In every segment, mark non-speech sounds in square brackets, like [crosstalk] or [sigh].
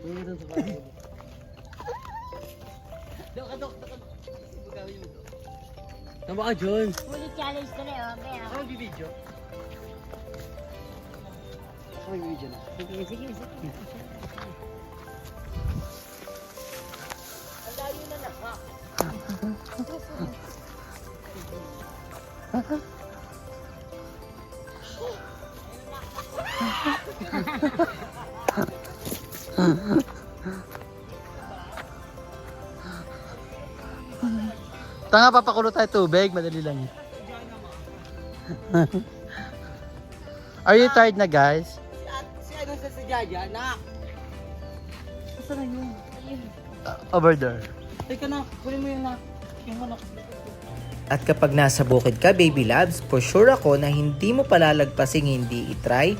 Doon sa bahay. Dok dok, dok. Gagawin mo to. Tama ka, John. Huli challenge ko na yun. Ako magbibideo. Ako magbibideo na. sige, sige, sige. Ang layo na na, ha? Tanga, papakulo tayo tubig. Madali lang. Are you tired na, guys? Si, ano sa si Jaja, na. Asa na yun? Uh, over there. Teka na, kunin mo yun na. Yung manok. At kapag nasa bukid ka, baby loves, for sure ako na hindi mo palalagpasing hindi itry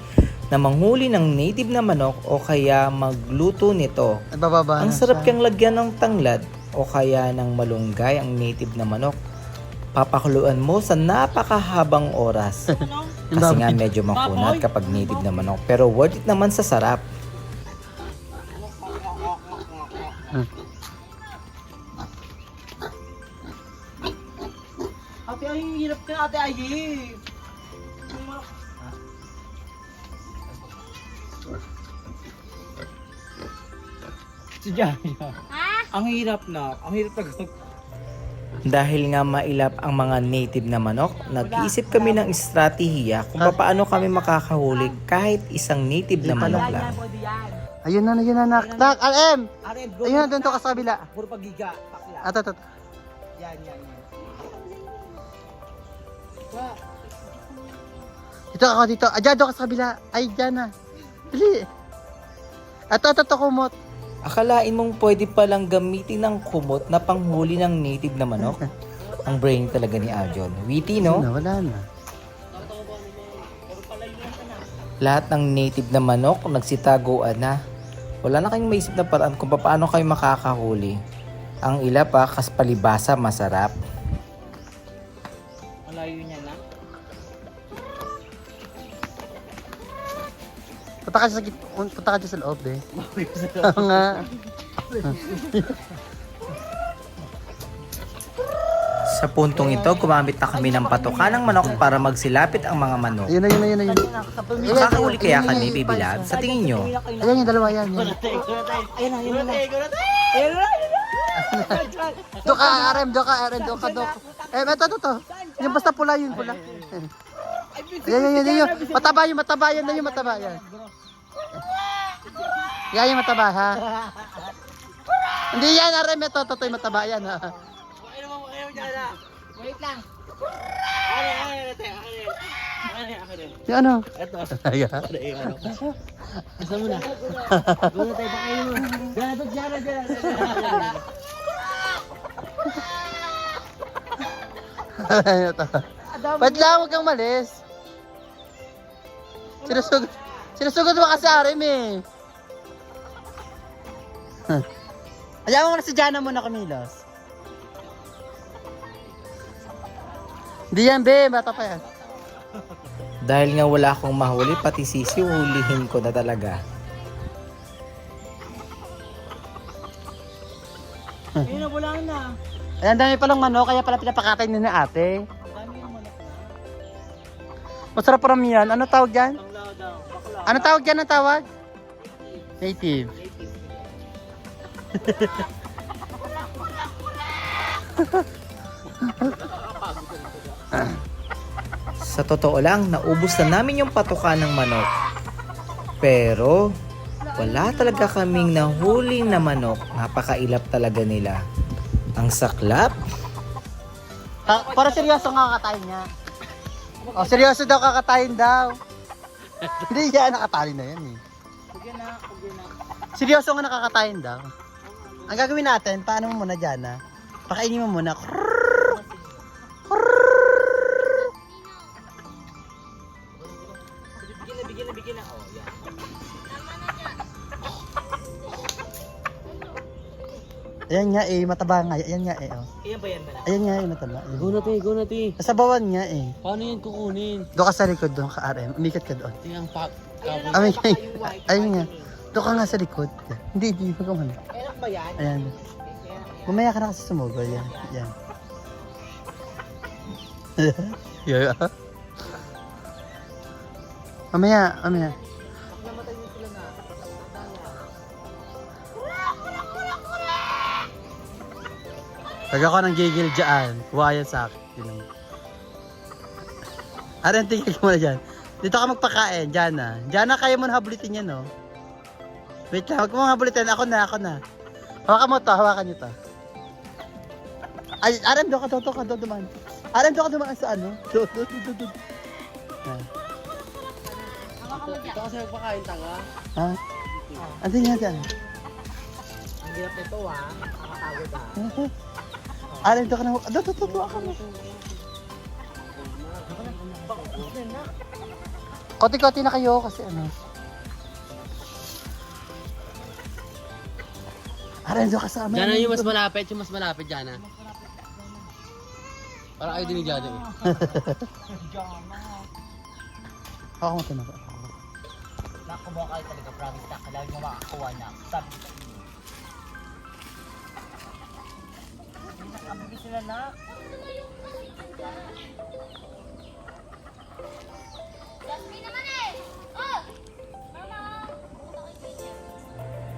na manghuli ng native na manok o kaya magluto nito. Nagbababa Ang sarap siya. kang lagyan ng tanglad o kaya ng malunggay ang native na manok. Papakuluan mo sa napakahabang oras. [laughs] Kasi nga medyo makunat kapag native na manok. Pero worth it naman sa sarap. Ate, ay, hirap ka, ate, ay. Si Jaja. Ha? Ang hirap na. Ang hirap na. Dahil nga mailap ang mga native na manok, nag-iisip kami ng estratehiya kung paano kami makakahuli kahit isang native na manok lang. Ayun na, ayun na, nak. Nak, RM! Ayun na, doon to ka sa kabila. Puro pagiga. Ato, ato. Yan, yan, yan. Dito ako, dito. Ah, dyan, doon ka sa kabila. Ay, dyan na. Dali. Ato, ato, ato, kumot. Akalain mong pwede palang gamitin ng kumot na panghuli ng native na manok? [laughs] Ang brain talaga ni Aljon. Witty, no? Na, wala na. Lahat ng native na manok nagsitaguan na. Wala na kayong maisip na paraan kung paano kayo makakahuli. Ang ila pa, kas palibasa, masarap. Malayo niya na. Punta ka sa, git- punta ka dyan sa loob, eh. [laughs] Oo nga. Sa puntong ito, gumamit na kami ng patoka ng manok para magsilapit ang mga manok. Ayun na, yun na, yun na, yun. Makakahuli kaya kami, baby love? Sa tingin nyo? Ayan yung dalawa, yan. yan. Ayun na, ayun na. Ayun na, ayun na. [laughs] Doon ka, RM, doon ka, RM, doon ka, doon ka. Eh, ito, ito, ito. Yung basta pula yun, pula. [laughs] Yan, yan, yan, yan, mataba yung mataba, yan na yung mataba, yan. Yan yung mataba, ha? Hindi yan, RM, ito, ito yung mataba, yan, ha? Mo, mo dyan na. Wait lang. Yung ano? Ito. Asa mo na. Guna tayo, pakain mo. Diyan, ito, diyan, diyan, diyan. Ito. Ba't lang, huwag kang malis? Sinusugod, sinusugod mo kasi RM, eh. Huh. Ayaw mo na si Jana muna, Camilos. Hindi yan, be. Bata pa yan. Dahil nga wala akong mahuli, pati sisi, hulihin ko na talaga. Ayun na, wala na. Ayan, dami palang manok, kaya pala pinapakatay ni na ate. Masarap pa yan. Ano tawag dyan? Ang lao daw. Bakla. Ano tawag dyan? Ano tawag? Native. [laughs] Sa totoo lang, naubos na namin yung patoka ng manok. Pero, wala talaga kaming nahuli na manok. Napakailap talaga nila. Ang saklap, Ha, para seryoso nga kakatayin niya. Oh, seryoso daw kakatayin daw. Hindi yan, nakatali na yan eh. Pugyan na, pugyan na. Seryoso nga nakakatayin daw. Ang gagawin natin, paano mo muna dyan ha? Pakainin mo muna. Bigyan Ayan nga eh, mataba nga. Ayan nga eh. Oh. Ayan ba yan ba na? Ayan nga eh, mataba. Ayan. Go na, te, go na, te. Nasabawan nga eh. Paano yan kukunin? Doon ka sa likod doon ka RM. Umikot ka doon. Tingnan pa. Amin, ayun nga. Doon ka nga sa likod. Hindi, hindi. Huwag ka man. Enak ba yan? Ayan. Mamaya ka na kasi sumugol. Yan. Yan. [laughs] yeah. [laughs] Mamaya, mamaya. Pag ako nang gigil dyan, kuha yan sa akin. Yun. Aran, tingin ka muna dyan. Dito ka magpakain, dyan na. Dyan na, kaya mo na habulitin yan, no? Wait lang, huwag mo habulitin. Ako na, ako na. Hawakan mo to, hawakan nyo to. Ay, Aran, doon ka, doon, ka, doon dumaan. Aran, doon ka dumaan sa ano? [laughs] Doon, doon, doon, doon, doon. Yan. Ito kasi magpakain tanga. Ha? Andun nga dyan. Ang hirap nito ah. Nakakagod ah. Aran, doon ka na. Doon, doon, doon, doon ka mo. Koti-koti na kayo kasi ano. Aran, doon ka sa amin. Diyan na yung mas malapit, yung mas malapit dyan na. Para kayo din ni Jado eh. [laughs] Ako mo ito na. Naku mo kayo talaga, promise na. Kailangan mo makakuha na. Sabi Nakabili sila na.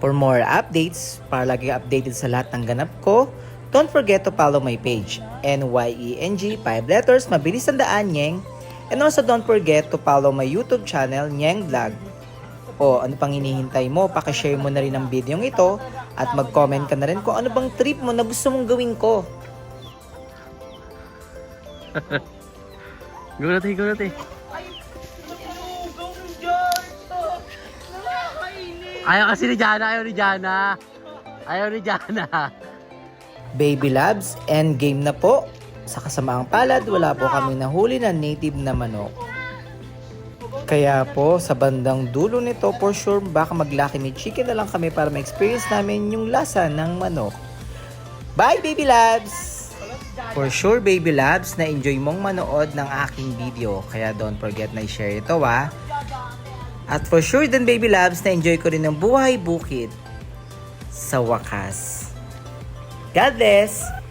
For more updates, para lagi updated sa lahat ng ganap ko, don't forget to follow my page, NYENG, 5 letters, mabilis ang daan, Nyeng. And also don't forget to follow my YouTube channel, Nyeng Vlog. O ano pang hinihintay mo, pakishare mo na rin ang video ito at mag-comment ka na rin kung ano bang trip mo na gusto mong gawin ko. [laughs] Go natin, go natin. Ayaw kasi ni Jana, ayaw ni Jana. Ayaw ni Jana. [laughs] Baby Labs, end game na po. Sa kasamaang palad, wala po kami nahuli na native na manok. Kaya po, sa bandang dulo nito, for sure, baka maglaki ni chicken na lang kami para ma-experience namin yung lasa ng manok. Bye, Baby Labs! For sure, Baby Labs, na-enjoy mong manood ng aking video. Kaya don't forget na i-share ito, ah. At for sure din, Baby Labs, na-enjoy ko rin ng buhay bukid. Sa wakas. God bless!